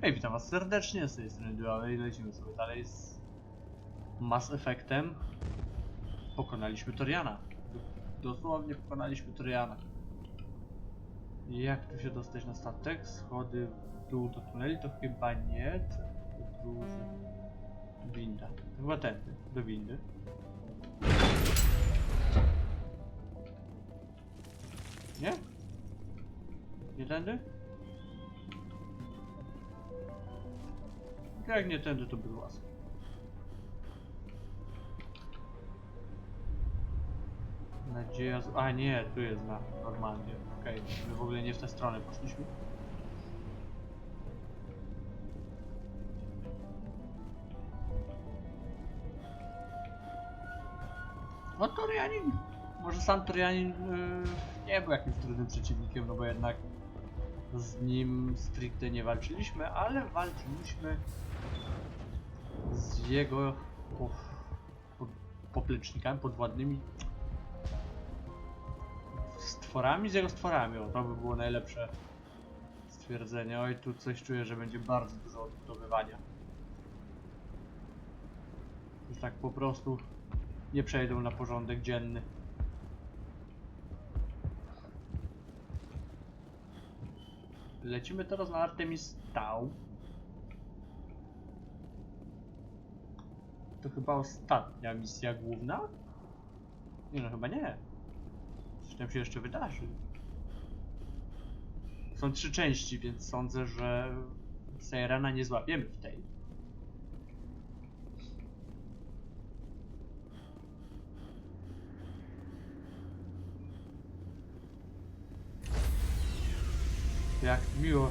Hej, witam was serdecznie, z tej strony Duale i lecimy sobie dalej z Mass Effectem. Pokonaliśmy Toriana. Dosłownie pokonaliśmy Toriana. Jak tu się dostać na statek? Schody w dół do tuneli? To chyba nie. Podróży. Winda. Chyba tędy, do windy. Nie? Nie tędy? Jak nie tędy, to był łask. Nadzieja z... A nie, tu jest na Normandię. Okej, my w ogóle nie w tę stronę poszliśmy. No Torianin! Może sam Torianin yy, nie był jakimś trudnym przeciwnikiem, no bo jednak z nim stricte nie walczyliśmy, ale walczyliśmy z jego po, po, poplecznikami, podwładnymi stworami, z jego stworami. O, to by było najlepsze stwierdzenie. Oj, tu coś czuję, że będzie bardzo dużo odbudowywania. Już tak po prostu nie przejdą na porządek dzienny. Lecimy teraz na Artemis Tau. To chyba ostatnia misja główna? Nie no, chyba nie. Coś tam się jeszcze wydarzy. Są trzy części, więc sądzę, że Sairana nie złapiemy w tej. Jak miło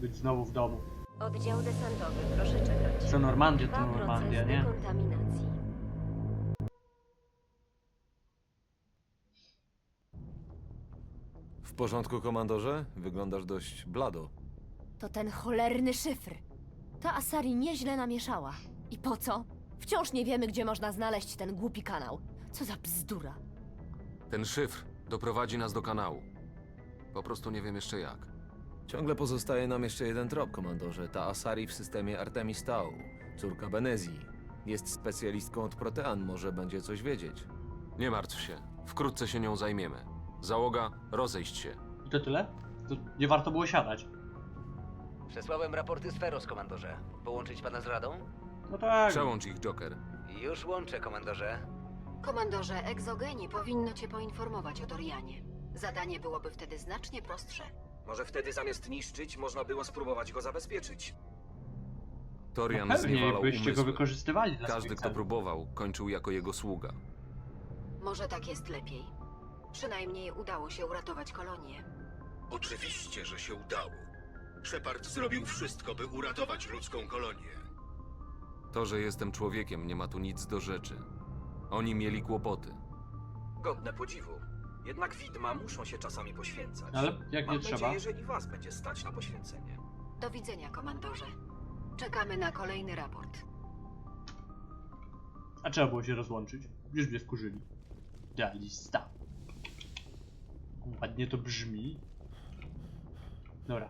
być znowu w domu. Oddział desantowy, proszę czekać. Co Normandia, to Trwa Normandia, proces nie? dekontaminacji. W porządku, komandorze? Wyglądasz dość blado. To ten cholerny szyfr. Ta Asari nieźle namieszała. I po co? Wciąż nie wiemy, gdzie można znaleźć ten głupi kanał. Co za bzdura. Ten szyfr doprowadzi nas do kanału. Po prostu nie wiem jeszcze jak. Ciągle pozostaje nam jeszcze jeden trop, komandorze. Ta Asari w systemie Artemis Tau, córka Benezji. Jest specjalistką od protean, może będzie coś wiedzieć. Nie martw się, wkrótce się nią zajmiemy. Załoga, rozejść się. I to tyle? To nie warto było siadać. Przesłałem raporty z Feros, komandorze. Połączyć pana z radą? No tak. Przełącz ich, Joker. Już łączę, komandorze. Komandorze, egzogeni powinno cię poinformować o Dorianie. Zadanie byłoby wtedy znacznie prostsze. Może wtedy zamiast niszczyć, można było spróbować go zabezpieczyć. Torian No pewnie, zniewalał byście go umysły. wykorzystywali dla Każdy, swoich kto celów. próbował, kończył jako jego sługa. Może tak jest lepiej. Przynajmniej udało się uratować kolonię. Oczywiście, że się udało. Shepard zrobił wszystko, by uratować ludzką kolonię. To, że jestem człowiekiem, nie ma tu nic do rzeczy. Oni mieli kłopoty. Godne podziwu. Jednak widma muszą się czasami poświęcać. Ale jak Mam nie trzeba? nadzieję, że i was będzie stać na poświęcenie. Do widzenia, komandorze. Czekamy na kolejny raport. A trzeba było się rozłączyć. Już mnie wkurzyli. Realista. Ładnie to brzmi. Dobra.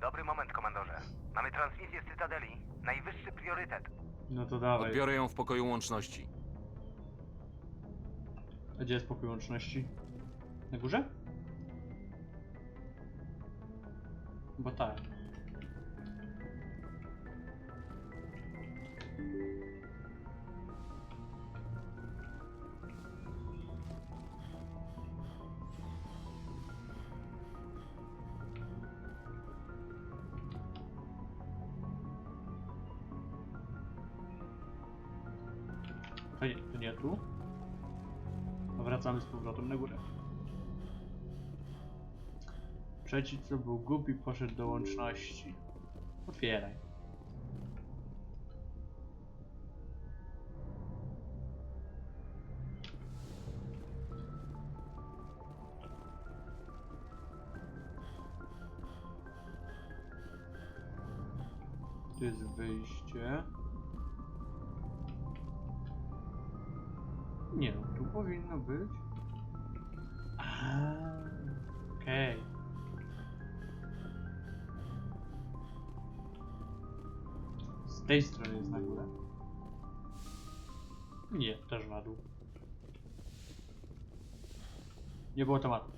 Dobry moment, komandorze. Mamy transmisję z Cytadeli. Najwyższy priorytet. No to dawaj. Odbiorę ją w pokoju łączności. A gdzie jest pokój łączności? Na górze? Bo tak. To nie, to nie tu. Wracamy z powrotem na górę. Trzeci, co był głupi, poszedł do łączności. Otwieraj. Tu jest wyjście. powinno być. Okej. Okay. Z tej strony jest na górę. Nie, też na dół. Nie było tematu.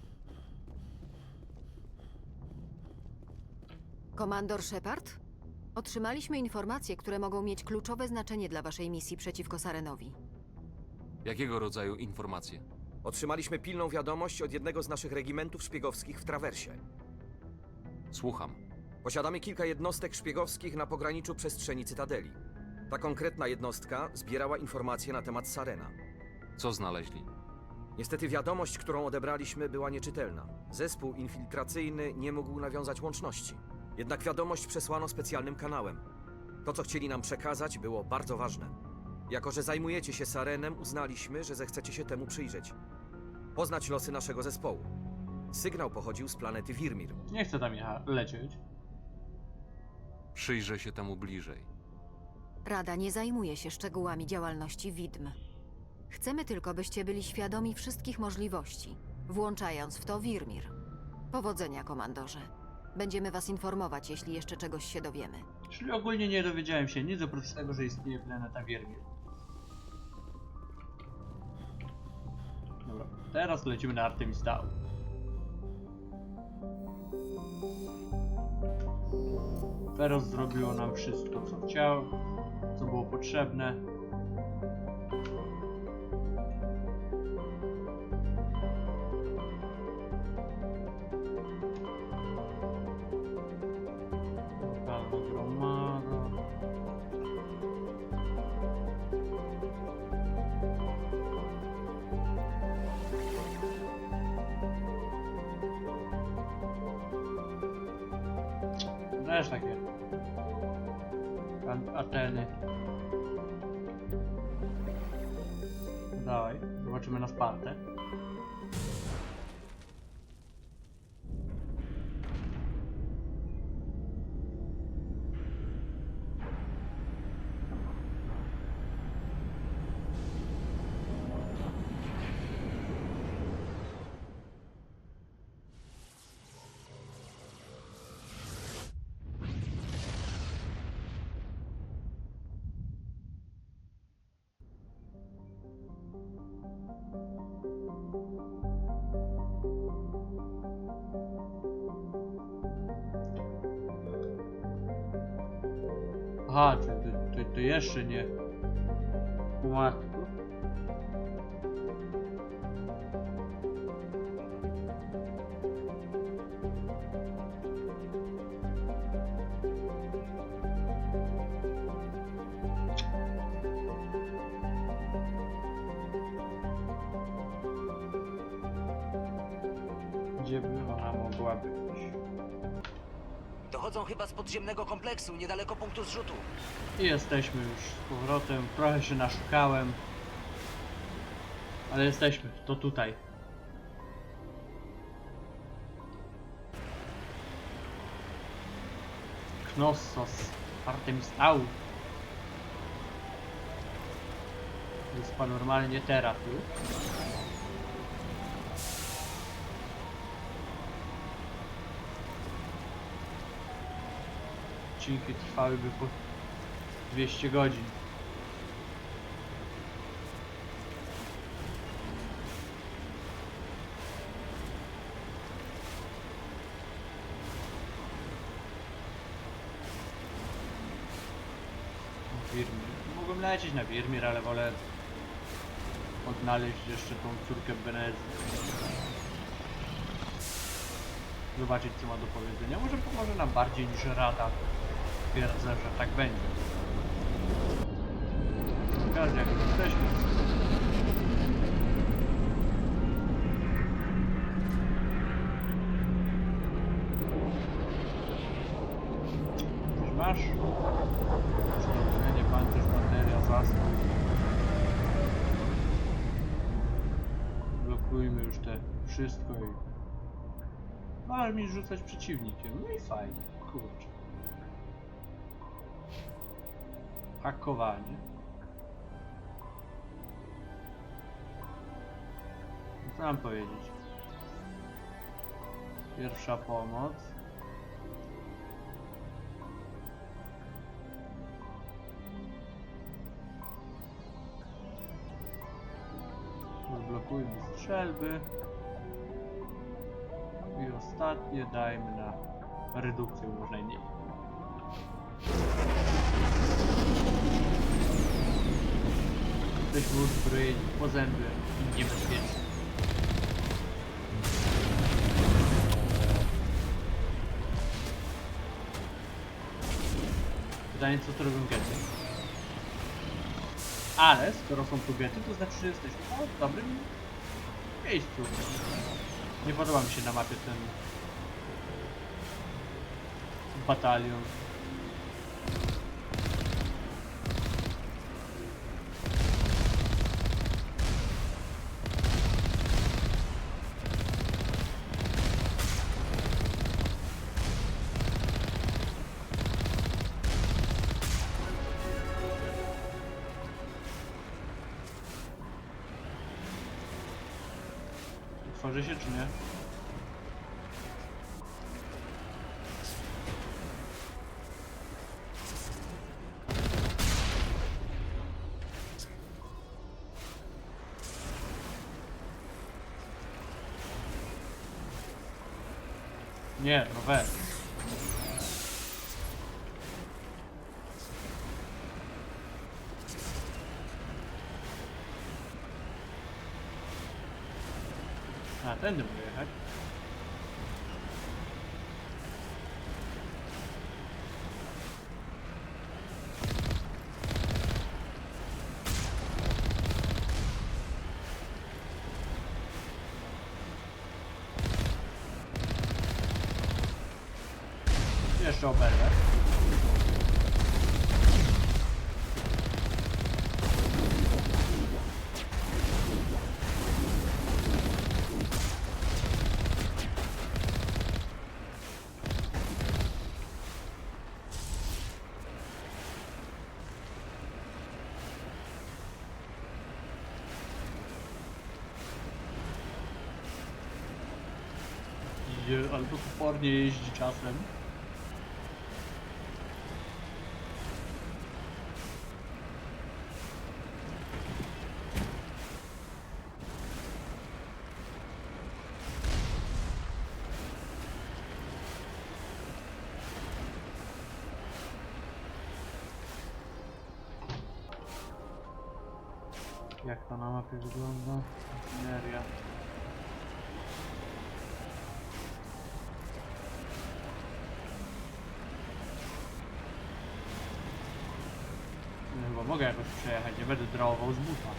Komandor Shepard? Otrzymaliśmy informacje, które mogą mieć kluczowe znaczenie dla waszej misji przeciwko Sarenowi. Jakiego rodzaju informacje? Otrzymaliśmy pilną wiadomość od jednego z naszych regimentów szpiegowskich w Trawersie. Słucham. Posiadamy kilka jednostek szpiegowskich na pograniczu przestrzeni Cytadeli. Ta konkretna jednostka zbierała informacje na temat Sarena. Co znaleźli? Niestety wiadomość, którą odebraliśmy, była nieczytelna. Zespół infiltracyjny nie mógł nawiązać łączności. Jednak wiadomość przesłano specjalnym kanałem. To, co chcieli nam przekazać, było bardzo ważne. Jako, że zajmujecie się Sarenem, uznaliśmy, że zechcecie się temu przyjrzeć. Poznać losy naszego zespołu. Sygnał pochodził z planety Wirmir. Nie chcę tam jecha- lecieć. Przyjrzę się temu bliżej. Rada nie zajmuje się szczegółami działalności widm. Chcemy tylko, byście byli świadomi wszystkich możliwości, włączając w to Wirmir. Powodzenia, komandorze. Będziemy was informować, jeśli jeszcze czegoś się dowiemy. Czyli ogólnie nie dowiedziałem się nic oprócz tego, że istnieje planeta Wiermir. Dobra, teraz lecimy na Artemis Tower. Feroz zrobiło nam wszystko, co chciał, co było potrzebne. Też takie. An- Ateny. Dawaj, zobaczymy na Spartę. Aha, to, to, to, to jeszcze nie. O matko. Gdzie by ona mogła być? Dochodzą chyba z podziemnego kompleksu, niedaleko punktu zrzutu. I jesteśmy już z powrotem. Trochę się naszukałem. Ale jesteśmy. To tutaj. Knossos. Artemis Au. Wyspa normalnie teraz tu. Odcinki trwałyby po 200 godzin. Wirmir. Mogłem lecieć na Wirmir, ale wolę odnaleźć jeszcze tą córkę Benezji. Zobaczyć co ma do powiedzenia. Może pomoże nam bardziej niż Rada. Twierdzę, że tak będzie. Jak jesteśmy. Coś masz? Przerobienie, pancerz, bateria, zastój. Blokujmy już te wszystko i... Masz mi rzucać przeciwnikiem, no i fajnie, kurczę. hakowanie. Co mam powiedzieć? Pierwsza pomoc. Zablokujmy strzelby. I ostatnie dajmy na redukcję ułożenia. Jesteśmy uzbrojeni po zęby i niebezpieczni. Pytanie co to robią gety. Ale skoro są tu gety, to znaczy, że jesteśmy w dobrym miejscu. Nie podoba mi się na mapie ten batalion. Tworzy się czy? Nie, jobber var. albo w pornie jeździć czasem. Na mapie wygląda? Inżynieria. No Chyba mogę jakoś przejechać, nie będę drałował z buta.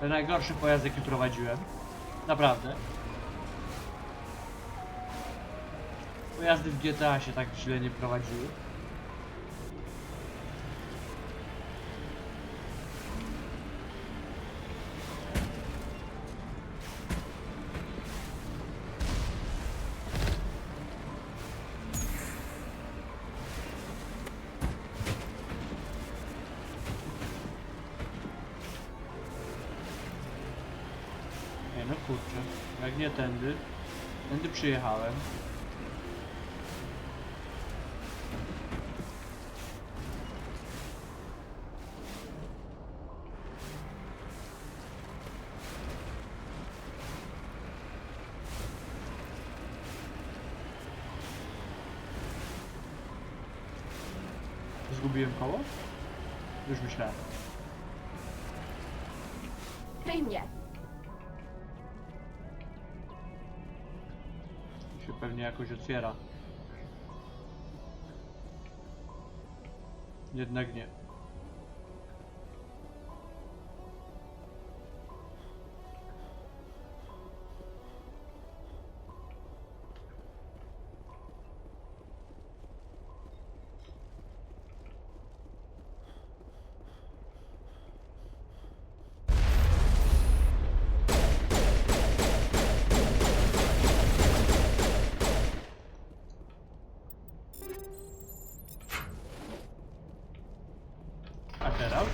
To najgorszy pojazd jaki prowadziłem. Naprawdę. Pojazdy w GTA się tak źle nie prowadziły. Nie no kurczę, jak nie tędy, tędy przyjechałem. Zgubiłem koło? Już myślałem. Pewnie jakoś otwiera. Jednak nie. Teraz?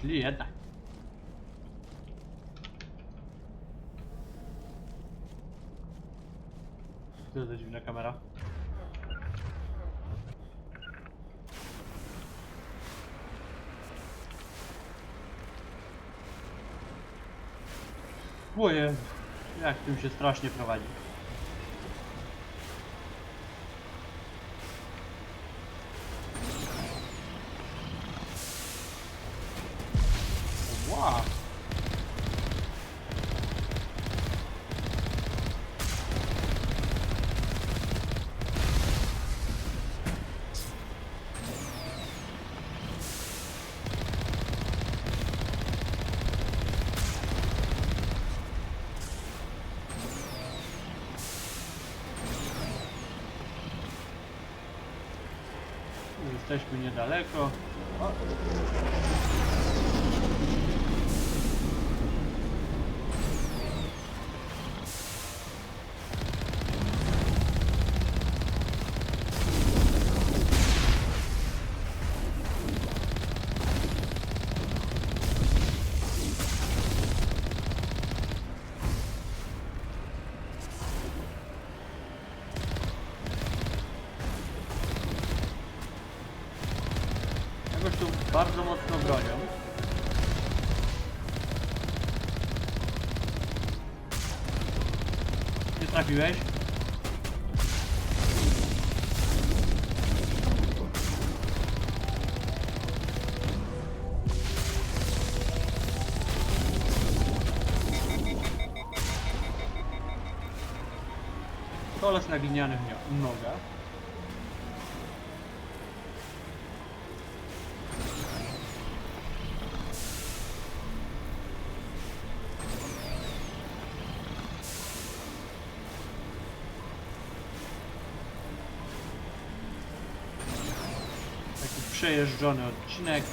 Czyli jednak. Co za dziwna kamera? Boję, jak tym się strasznie prowadzi. Jesteśmy niedaleko. O. Jakoś tu bardzo mocno bronią. Nie trafiłeś? Kolos na glinianych nogach. Przejeżdżony odcinek.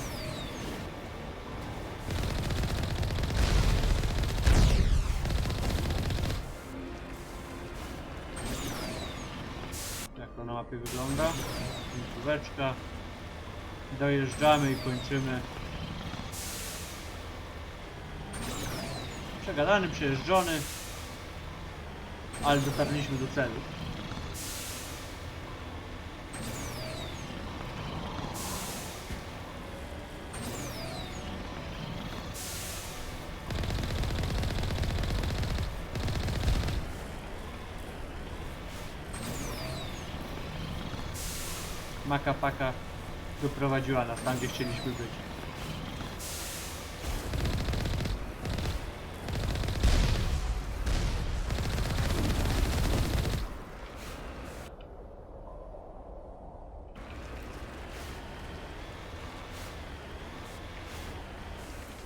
Jak to na mapie wygląda? Końcóweczka. Dojeżdżamy i kończymy. Przegadany, przejeżdżony. Ale dotarliśmy do celu. Maka Paka doprowadziła nas tam, gdzie chcieliśmy być.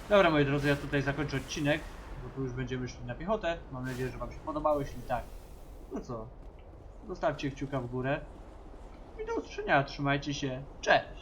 Dobra moi drodzy, ja tutaj zakończę odcinek, bo tu już będziemy szli na piechotę. Mam nadzieję, że wam się podobało, jeśli tak, no co, zostawcie kciuka w górę. Do usłyszenia, trzymajcie się, cześć!